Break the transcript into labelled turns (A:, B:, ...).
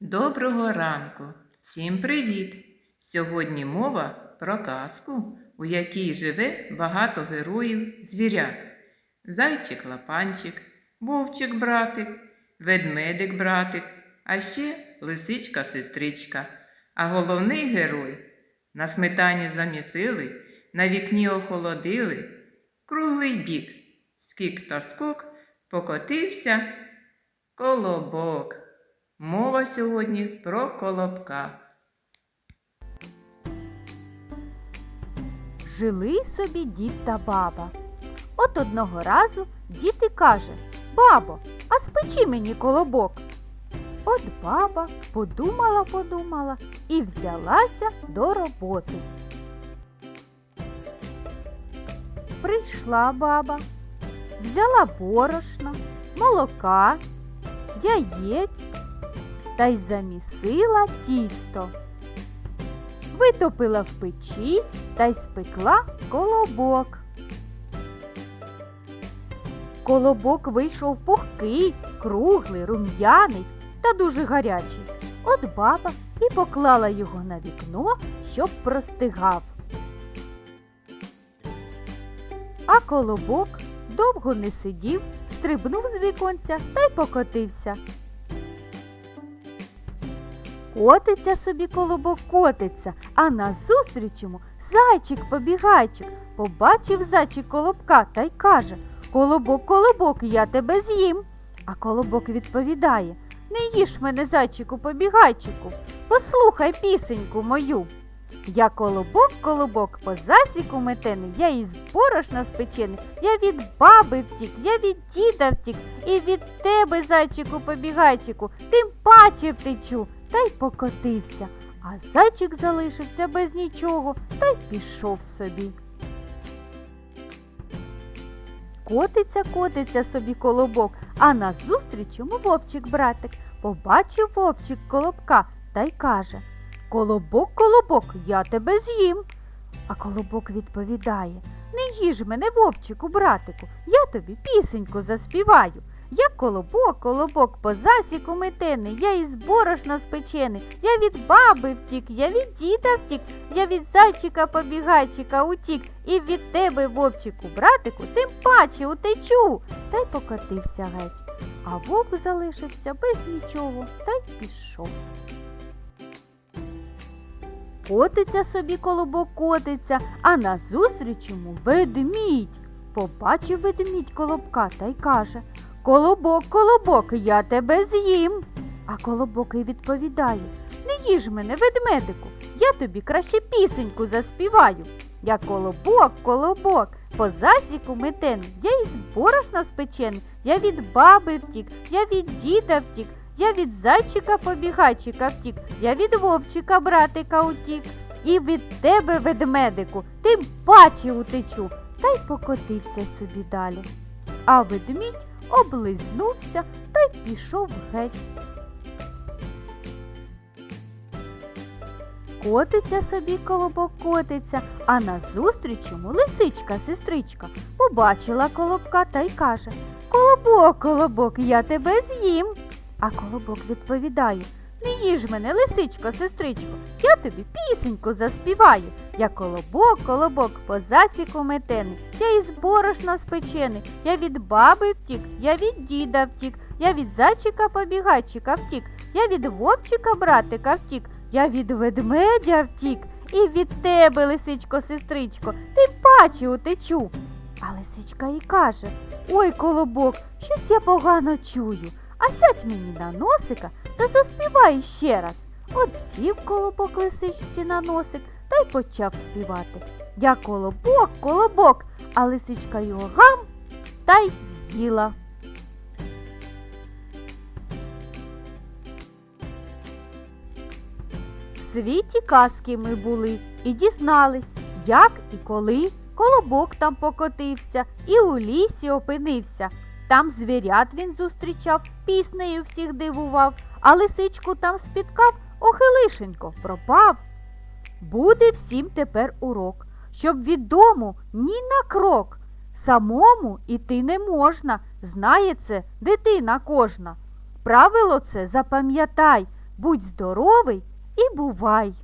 A: Доброго ранку! Всім привіт! Сьогодні мова про казку, у якій живе багато героїв звірят. Зайчик лапанчик, вовчик братик, ведмедик братик, а ще лисичка сестричка. А головний герой на сметані замісили, на вікні охолодили, круглий бік, скік та скок, покотився колобок. Мова сьогодні про колобка.
B: Жили собі дід та баба. От одного разу дід і каже Бабо, а спечи мені колобок. От баба подумала, подумала і взялася до роботи. Прийшла баба, взяла борошна, молока, яєць та й замісила тісто. Витопила в печі та й спекла колобок. Колобок вийшов пухкий, круглий, рум'яний та дуже гарячий. От баба і поклала його на вікно, щоб простигав. А колобок довго не сидів, стрибнув з віконця та й покотився. Котиться собі колобок котиться, а назустріч йому зайчик-побігайчик. Побачив зайчик колобка та й каже Колобок, колобок, я тебе з'їм. А колобок відповідає Не їж мене, зайчику побігайчику, послухай пісеньку мою. Я колобок, колобок, по засіку метений, я із борошна спечений, я від баби втік, я від діда втік, і від тебе, зайчику побігайчику, тим паче втечу, та й покотився. А зайчик залишився без нічого та й пішов собі. Котиться, котиться собі колобок, а назустріч йому вовчик братик. Побачив вовчик колобка та й каже Колобок, колобок, я тебе з'їм. А колобок відповідає Не їж мене, вовчику, братику, я тобі пісеньку заспіваю. Я колобок, колобок, по засіку метений, я із борошна спечений, я від баби втік, я від діда втік, я від зайчика побігайчика утік, і від тебе, вовчику, братику, тим паче утечу. Та й покотився геть. А вовк залишився без нічого та й пішов. Котиться собі колобок котиться, а назустріч йому ведмідь. Побачив ведмідь колобка та й каже Колобок, колобок, я тебе з'їм. А колобок і відповідає Не їж мене, ведмедику, я тобі краще пісеньку заспіваю. Я колобок, колобок, по засіку метений, я із борошна спечений, я від баби втік, я від діда втік, я від зайчика побігайчика втік, я від вовчика братика утік, і від тебе, ведмедику, тим паче утечу, та й покотився собі далі. А ведмідь облизнувся та й пішов геть. Котиться собі колобок котиться, а назустріч йому лисичка сестричка побачила колобка та й каже Колобок, колобок, я тебе з'їм. А колобок відповідає Не їж мене, лисичко, сестричко, я тобі пісеньку заспіваю. Я колобок, колобок, по засіку метений, я із борошна спечений, я від баби втік, я від діда втік, я від зайчика побігайчика втік, я від вовчика братика втік, я від ведмедя втік, і від тебе, лисичко, сестричко, тим паче утечу. А лисичка і каже Ой, колобок, щось я погано чую. А сядь мені на носика та заспівай ще раз. От сів колобок лисичці на носик та й почав співати. Я колобок, колобок, а лисичка його гам та й з'їла. В світі казки ми були і дізнались, як і коли колобок там покотився і у лісі опинився. Там звірят він зустрічав, піснею всіх дивував, а лисичку там спіткав, охи лишенько пропав. Буде всім тепер урок, щоб від дому ні на крок. Самому іти не можна, знає це дитина кожна. Правило це запам'ятай, будь здоровий і бувай.